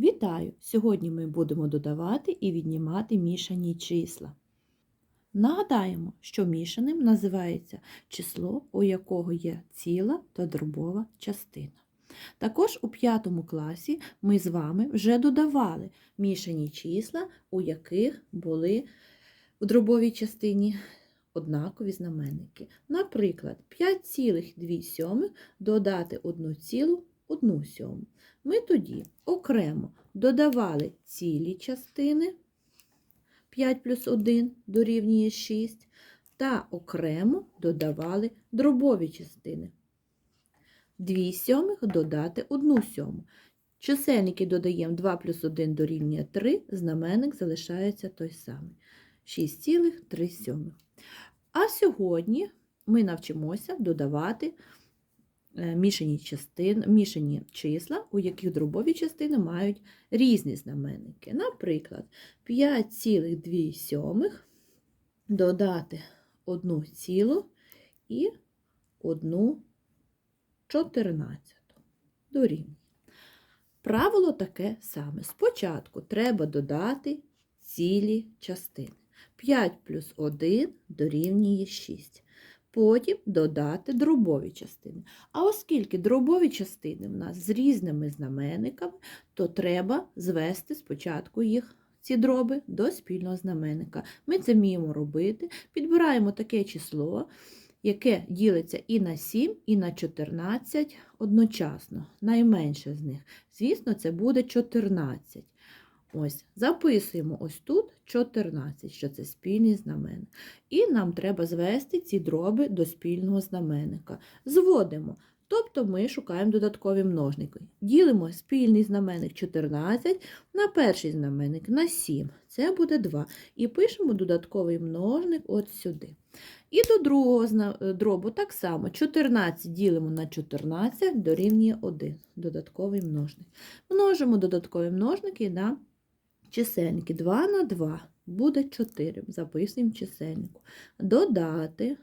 Вітаю! Сьогодні ми будемо додавати і віднімати мішані числа. Нагадаємо, що мішаним називається число, у якого є ціла та дробова частина. Також у п'ятому класі ми з вами вже додавали мішані числа, у яких були в дробовій частині однакові знаменники. Наприклад, 5,2 додати 1,1 сьому. Ми тоді окремо додавали цілі частини 5 плюс 1 дорівнює 6, та окремо додавали дробові частини. 2 сьомих додати 1 сьому. Чисельники додаємо 2 плюс 1 дорівнює 3, знаменник залишається той самий. 6,3 сьомих. А сьогодні ми навчимося додавати мішані, частин, мішані числа, у яких дробові частини мають різні знаменники. Наприклад, 5,2 додати 1 цілу і 1 чотирнадцяту дорівнює. Правило таке саме. Спочатку треба додати цілі частини. 5 плюс 1 дорівнює 6. Потім додати дробові частини. А оскільки дробові частини в нас з різними знаменниками, то треба звести спочатку їх, ці дроби, до спільного знаменника. Ми це вміємо робити. Підбираємо таке число, яке ділиться і на 7, і на 14 одночасно. Найменше з них. Звісно, це буде 14. Ось, записуємо ось тут 14, що це спільний знаменник. І нам треба звести ці дроби до спільного знаменника. Зводимо. Тобто ми шукаємо додаткові множники. Ділимо спільний знаменник 14 на перший знаменник на 7. Це буде 2. І пишемо додатковий множник от сюди. І до другого дробу так само 14 ділимо на 14 дорівнює 1. Додатковий множник. Множимо додаткові множники на чисельники 2 на 2 буде 4. Записуємо чисельнику. Додати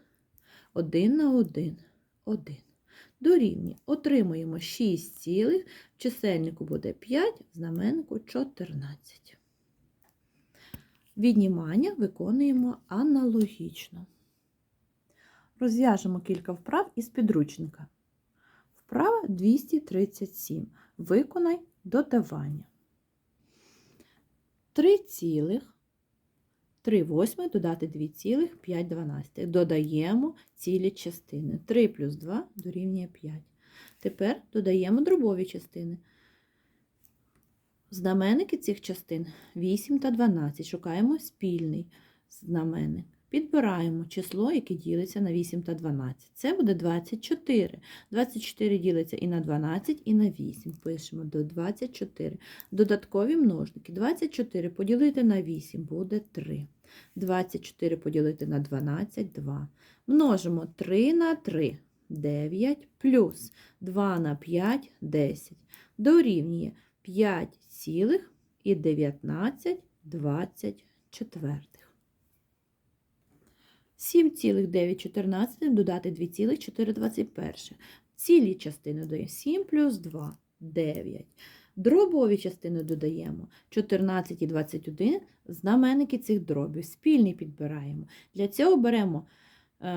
1 на 1 1. Дорівнює. Отримуємо 6 цілих, чисельнику буде 5, в знаменнику 14. Віднімання виконуємо аналогічно. Розв'яжемо кілька вправ із підручника. Вправа 237. Виконай додавання. 3 цілих 3 восьми додати 2 цілих 5 дванадцятих. Додаємо цілі частини. 3 плюс 2 дорівнює 5. Тепер додаємо дробові частини. Знаменники цих частин 8 та 12. Шукаємо спільний знаменник. Підбираємо число, яке ділиться на 8 та 12. Це буде 24. 24 ділиться і на 12, і на 8. Пишемо до 24. Додаткові множники. 24 поділити на 8 буде 3. 24 поділити на 12 2. Множимо 3 на 3 9 плюс 2 на 5 10. Дорівнює 5 цілих і 19 24. 7,914 додати 2,421. Цілі частини додаємо 7 плюс 2 9. Дробові частини додаємо 14 і 21, знаменники цих дробів. Спільний підбираємо. Для цього беремо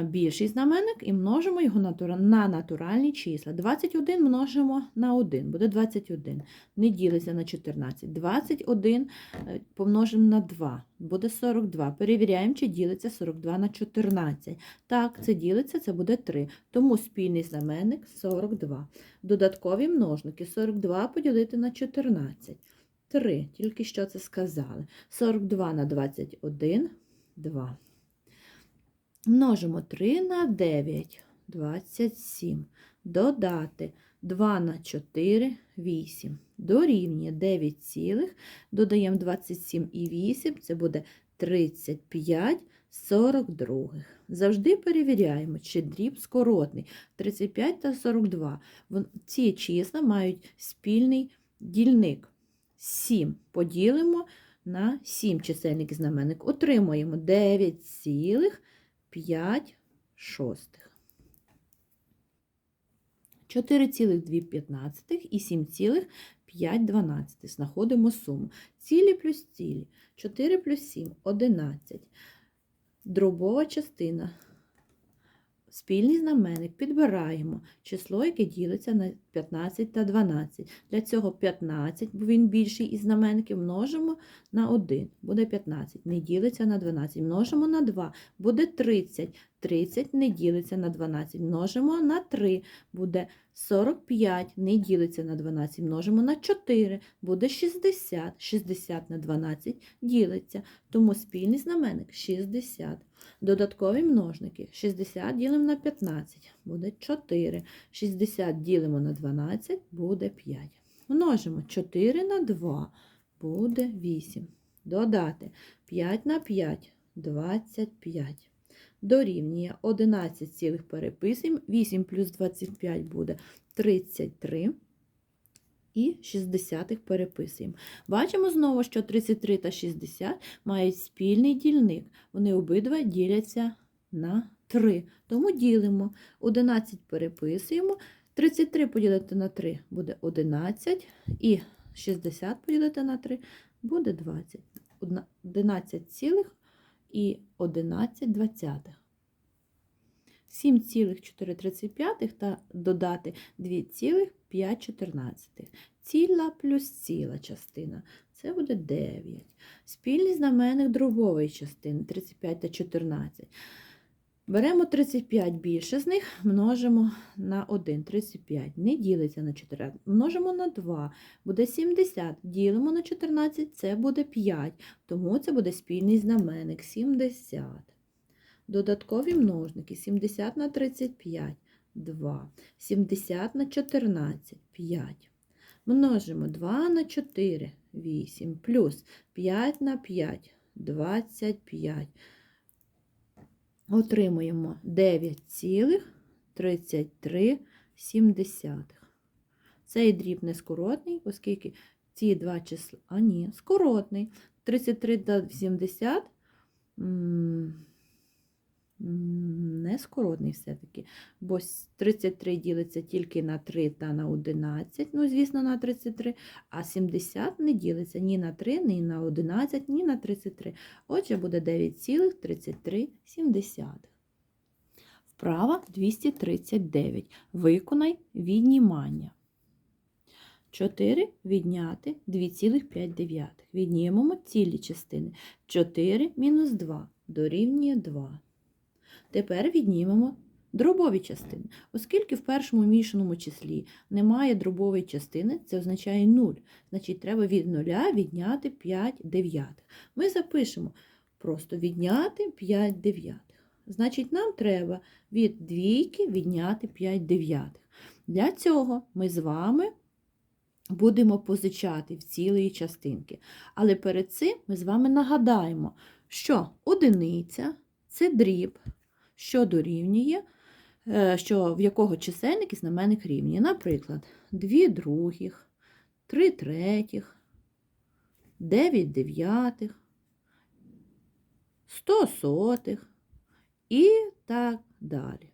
більший знаменник і множимо його на натуральні числа. 21 множимо на 1, буде 21. Не ділиться на 14. 21 е, помножимо на 2, буде 42. Перевіряємо, чи ділиться 42 на 14. Так, це ділиться, це буде 3. Тому спільний знаменник 42. Додаткові множники 42 поділити на 14. 3. Тільки що це сказали. 42 на 21 2. Множимо 3 на 9, 27. Додати 2 на 4, 8. Дорівнює 9 цілих. Додаємо 27 і 8, це буде 35 42. Завжди перевіряємо, чи дріб скоротний. 35 та 42. Ці числа мають спільний дільник. 7 поділимо на 7 чисельник і знаменник. Отримуємо 9 цілих 5 шостих. 4,2 і 7,5 дванадцятих. Знаходимо суму. Цілі плюс цілі. 4 плюс 7 – 11. Дробова частина. Спільний знаменник підбираємо число, яке ділиться на 15 та 12. Для цього 15, бо він більший із знаменників, множимо на 1, буде 15. Не ділиться на 12. Множимо на 2, буде 30. 30 не ділиться на 12. Множимо на 3, буде 45. Не ділиться на 12. Множимо на 4, буде 60. 60 на 12 ділиться. Тому спільний знаменник 60. Додаткові множники. 60 ділимо на 15, буде 4. 60 ділимо на 12, буде 5. Множимо 4 на 2, буде 8. Додати 5 на 5, 25. Дорівнює 11 цілих переписуємо. 8 плюс 25 буде 33. І 60 переписуємо. Бачимо знову, що 33 та 60 мають спільний дільник. Вони обидва діляться на 3. Тому ділимо. 11 переписуємо. 33 поділити на 3 буде 11. І 60 поділити на 3 буде 20. 11 цілих і 11 двадцятих. 7,435 та додати 2,514. Ціла плюс ціла частина. Це буде 9. Спільний знаменник дробової частини 35 та 14. Беремо 35 більше з них, множимо на 1. 35 не ділиться на 4. Множимо на 2. Буде 70. Ділимо на 14, це буде 5. Тому це буде спільний знаменник 70. Додаткові множники 70 на 35 2. 70 на 14 5. Множимо 2 на 4 8 плюс 5 на 5 25. Отримуємо 9,33. Цей дріб не скоротний, оскільки ці два числа, а ні, скоротний. 33 та 70 м, м, не скоротний все-таки, бо 33 ділиться тільки на 3 та на 11, ну, звісно, на 33, а 70 не ділиться ні на 3, ні на 11, ні на 33. Отже, буде 9,33. Вправа 239. Виконай віднімання. 4 відняти 2,5. Віднімемо цілі частини. 4 мінус 2 дорівнює 2. Тепер віднімемо дробові частини. Оскільки в першому мішаному числі немає дробової частини, це означає 0. Значить, треба від 0 відняти 5 дев'ятих. Ми запишемо просто відняти 5 дев'ятих. Значить, нам треба від двійки відняти 5 дев'ятих. Для цього ми з вами будемо позичати в цілої частинки. Але перед цим ми з вами нагадаємо, що одиниця це дріб, що дорівнює, е, що в якого чисельник і знаменник рівні. Наприклад, 2 других, 3 третіх, 9 дев'ятих, 100 сотих і так далі.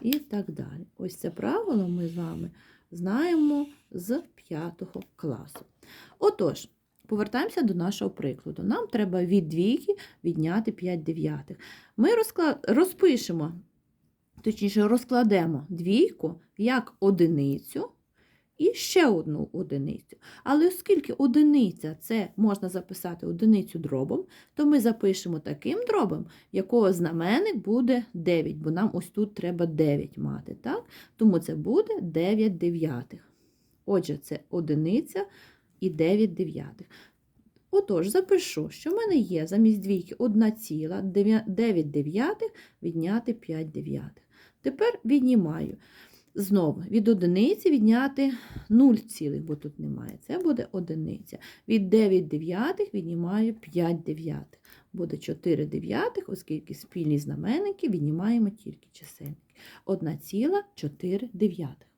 І так далі. Ось це правило ми з вами знаємо з 5 класу. Отож, повертаємося до нашого прикладу. Нам треба від двійки відняти 5 дев'ятих. Ми розпишемо, точніше, розкладемо двійку як одиницю і ще одну одиницю. Але оскільки одиниця це можна записати одиницю дробом, то ми запишемо таким дробом, якого знаменник буде 9, бо нам ось тут треба 9 мати. Так? Тому це буде 9 дев'ятих. Отже, це одиниця і 9 дев'ятих. Отож, запишу, що в мене є замість двійки 1 ціла, 9 дев'ятих відняти 5 дев'ятих. Тепер віднімаю. Знову від одиниці відняти 0 цілих, бо тут немає. Це буде одиниця. Від 9 дев'ятих віднімаю 5 дев'ятих. Буде 4 дев'ятих, оскільки спільні знаменники віднімаємо тільки чисельники. 1,4 дев'ятих.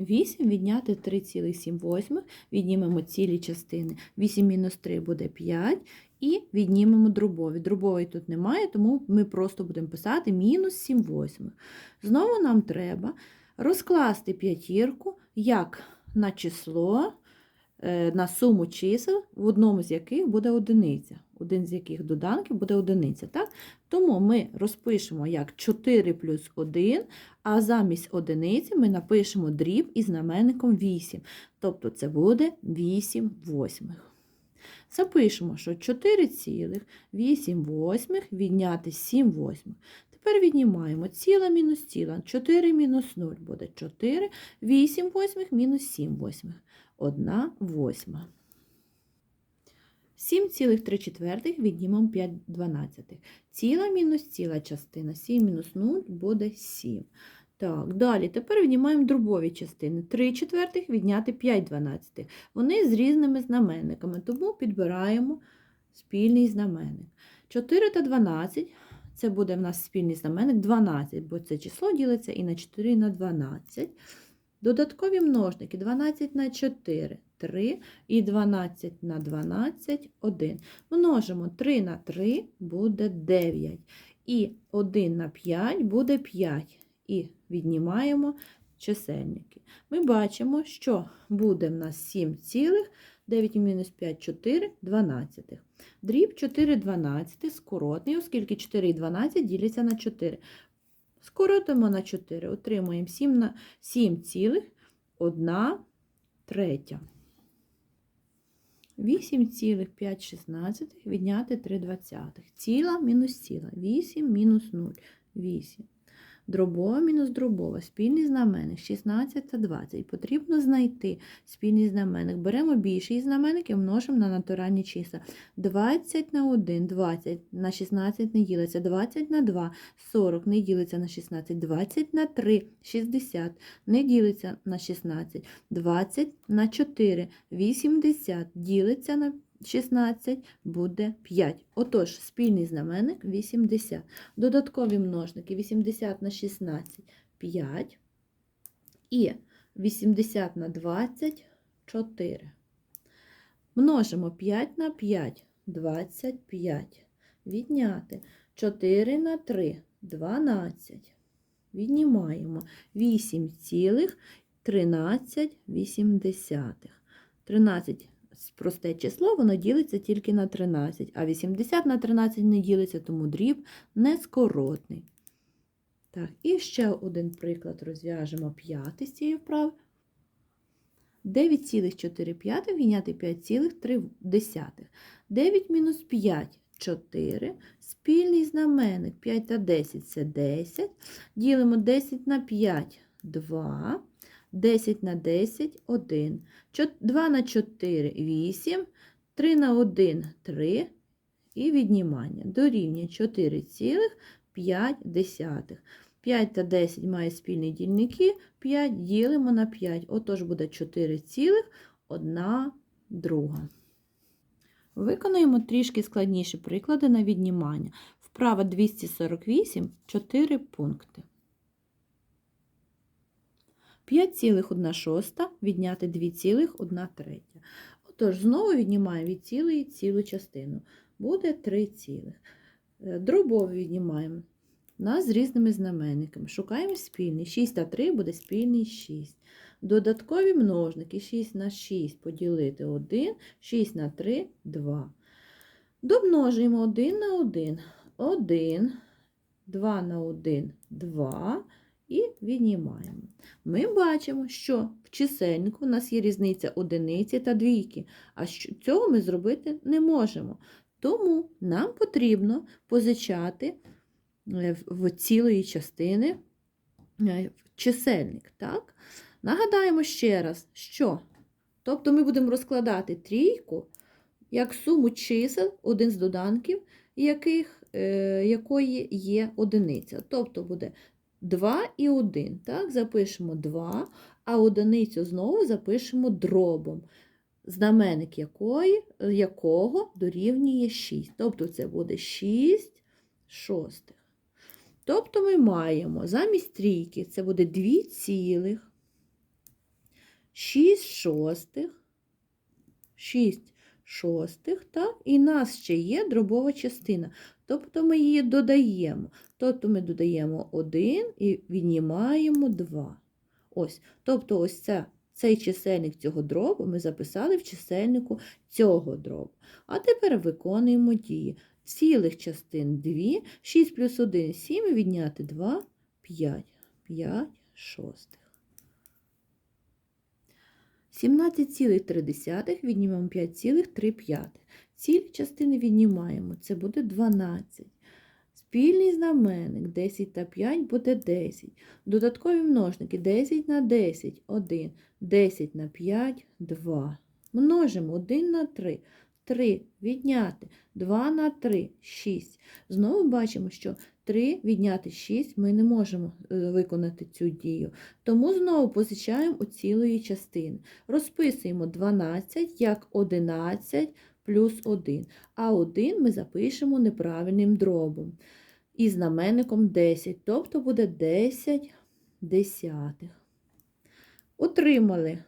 8 відняти 3,7 віднімемо цілі частини. 8 мінус 3 буде 5. І віднімемо дробові. Дробової тут немає, тому ми просто будемо писати мінус 7 восьмих. Знову нам треба розкласти п'ятірку як на число, на суму чисел, в одному з яких буде одиниця. Один з яких доданків буде одиниця. Так? Тому ми розпишемо як 4 плюс 1, а замість одиниці ми напишемо дріб із знаменником 8. Тобто це буде 8 восьмих. Запишемо, що 4,8 восьмих відняти 7 восьмих. Тепер віднімаємо ціла мінус ціла. 4 мінус 0 буде 4, 8 восьмих мінус 7 восьмих. 1 восьма. 7,3 четвертих віднімемо 5 дванадцятих. Ціла мінус ціла частина. 7 мінус 0 буде 7. Так, далі. Тепер віднімаємо дробові частини. 3 четвертих відняти 5 дванадцятих. Вони з різними знаменниками, тому підбираємо спільний знаменник. 4 та 12 це буде в нас спільний знаменник 12, бо це число ділиться і на 4, і на 12. Додаткові множники 12 на 4 3 і 12 на 12 1. Множимо 3 на 3 буде 9. І 1 на 5 буде 5. І віднімаємо чисельники. Ми бачимо, що буде в нас 7 цілих, 9 мінус 5 – 4, 12. Дріб 4 12 скоротний, оскільки 4 і 12 діляться на 4. Скоротимо на 4, отримуємо 7, на 7 цілих 1 третя. 8,5 відняти 3 двадцятих. Ціла мінус ціла. 8 мінус 0. 8. Дробова мінус дробова. Спільний знаменник 16 та 20. Потрібно знайти спільний знаменник. Беремо більший знаменник і множимо на натуральні числа. 20 на 1, 20 на 16 не ділиться, 20 на 2, 40 не ділиться на 16, 20 на 3, 60 не ділиться на 16, 20 на 4, 80 ділиться на 16, буде 5. Отож, спільний знаменник 80. Додаткові множники 80 на 16 5 і 80 на 20 4. Множимо 5 на 5 25. Відняти 4 на 3 12. Віднімаємо 8,13. 13 просте число, воно ділиться тільки на 13, а 80 на 13 не ділиться, тому дріб нескоротний. Так, і ще один приклад розв'яжемо п'ятий з цієї вправи. 9,4 відняти 5,3. 9 мінус 5 – 4. Спільний знаменник 5 та 10 – це 10. Ділимо 10 на 5 – 2. 10 на 10 – 1. 2 на 4 – 8. 3 на 1 – 3. І віднімання. Дорівнює 4,5. 5 та 10 має спільні дільники. 5 ділимо на 5. Отож буде 4,1 друга. Виконуємо трішки складніші приклади на віднімання. Вправа 248 – 4 пункти. 5,1 шоста відняти 2,1 третя. Отож, знову віднімаємо від цілої цілу частину. Буде 3 цілих. Е, Дробові віднімаємо. Нас з різними знаменниками. Шукаємо спільний. 6 та 3 буде спільний 6. Додаткові множники 6 на 6 поділити 1, 6 на 3 2. Домножуємо 1 на 1. 1, 2 на 1 2 і віднімаємо. Ми бачимо, що в чисельнику у нас є різниця одиниці та двійки, а цього ми зробити не можемо. Тому нам потрібно позичати е, в цілої частини е, чисельник. Так? Нагадаємо ще раз, що тобто ми будемо розкладати трійку як суму чисел, один з доданків, яких, е, якої є одиниця. Тобто буде 2 і 1. Так, запишемо 2, а одиницю знову запишемо дробом, знаменник якої, якого дорівнює 6. Тобто це буде 6 шостих. Тобто ми маємо замість трійки це буде 2 цілих, 6 шостих, 6 шостих, так? і нас ще є дробова частина. Тобто ми її додаємо. Тобто ми додаємо 1 і віднімаємо 2. Ось. Тобто ось ця Цей чисельник цього дробу ми записали в чисельнику цього дробу. А тепер виконуємо дії. Цілих частин 2, 6 плюс 1 – 7, відняти 2 – 5. 5 шостих. 17,3 віднімемо 5,3. Цілі частини віднімаємо. Це буде 12. Спільний знаменник 10 та 5 буде 10. Додаткові множники 10 на 10 1, 10 на 5 2. Множимо 1 на 3. 3 відняти 2 на 3 6. Знову бачимо, що 3 відняти 6 ми не можемо е, виконати цю дію. Тому знову позичаємо у цілої частини. Розписуємо 12 як 11 плюс 1. А 1 ми запишемо неправильним дробом. І знаменником 10, тобто буде 10 десятих. Отримали.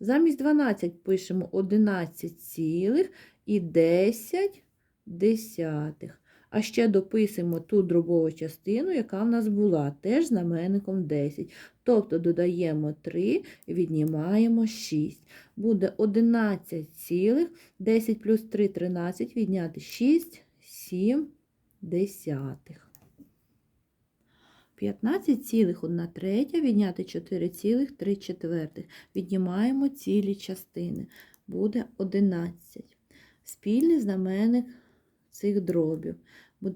Замість 12 пишемо 11 цілих і 10 десятих. А ще дописуємо ту дробову частину, яка в нас була, теж знаменником 10. Тобто додаємо 3, віднімаємо 6. Буде 11 цілих, 10 плюс 3 – 13, відняти 6, 7 десятих. 15,1 третя, відняти 4,3 четвертих. Віднімаємо цілі частини. Буде 11. Спільний знаменник цих дробів.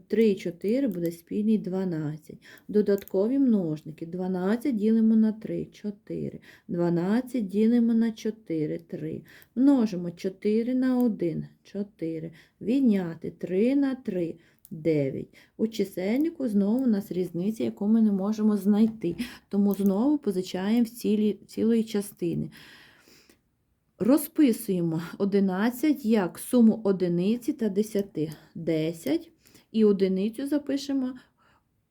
3 і 4 буде спільний 12. Додаткові множники. 12 ділимо на 3, 4. 12 ділимо на 4, 3. Множимо 4 на 1, 4. Відняти 3 на 3, 9. У чисельнику знову у нас різниця, яку ми не можемо знайти. Тому знову позичаємо в цілі, цілої частини. Розписуємо 11 як суму одиниці та 10. 10 і одиницю запишемо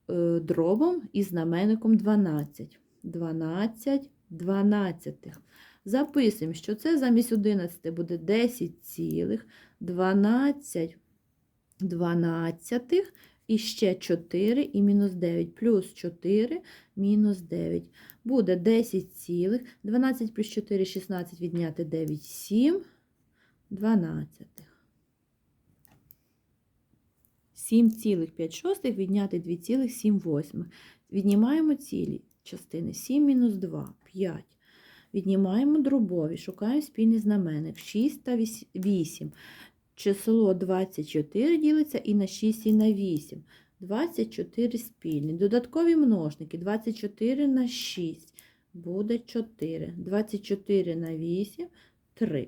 е, дробом і знаменником 12. 12 дванадцятих. Записуємо, що це замість 11 буде 10 цілих, 12 дванадцятих і ще 4 і мінус 9, плюс 4 мінус 9. Буде 10 цілих, 12 плюс 4, 16 відняти 9, 7, 12. 7,5 відняти 2,7. Віднімаємо цілі частини 7 мінус 2, 5. Віднімаємо дробові, шукаємо спільний знаменник 6 та 8. Число 24 ділиться і на 6, і на 8. 24 спільні. Додаткові множники 24 на 6 буде 4. 24 на 8 3.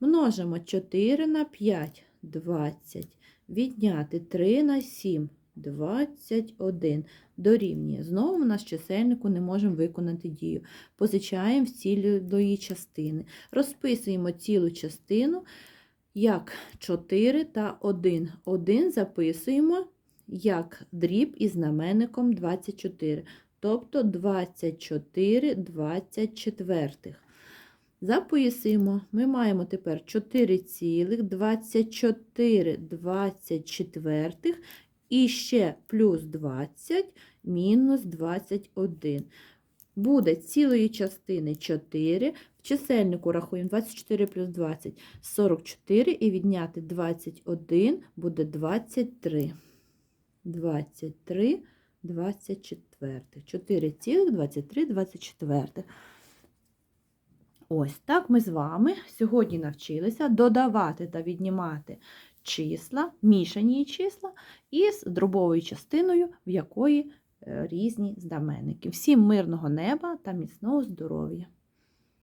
Множимо 4 на 5 20. Відняти 3 на 7 21. Дорівнює. Знову в нас чисельнику не можемо виконати дію. Позичаємо в цілої частини. Розписуємо цілу частину як 4 та 1. 1 записуємо як дріб із знаменником 24. Тобто 24 24. Записуємо. Ми маємо тепер 4,24 24 і ще плюс 20 мінус 21. Буде цілої частини 4. Чисельнику рахуємо 24 плюс 20 44 і відняти 21 буде 23. 23 24. 4,23 24. Ось так ми з вами сьогодні навчилися додавати та віднімати числа, мішані числа із дробовою частиною, в якої е, різні знаменники. Всім мирного неба та міцного здоров'я!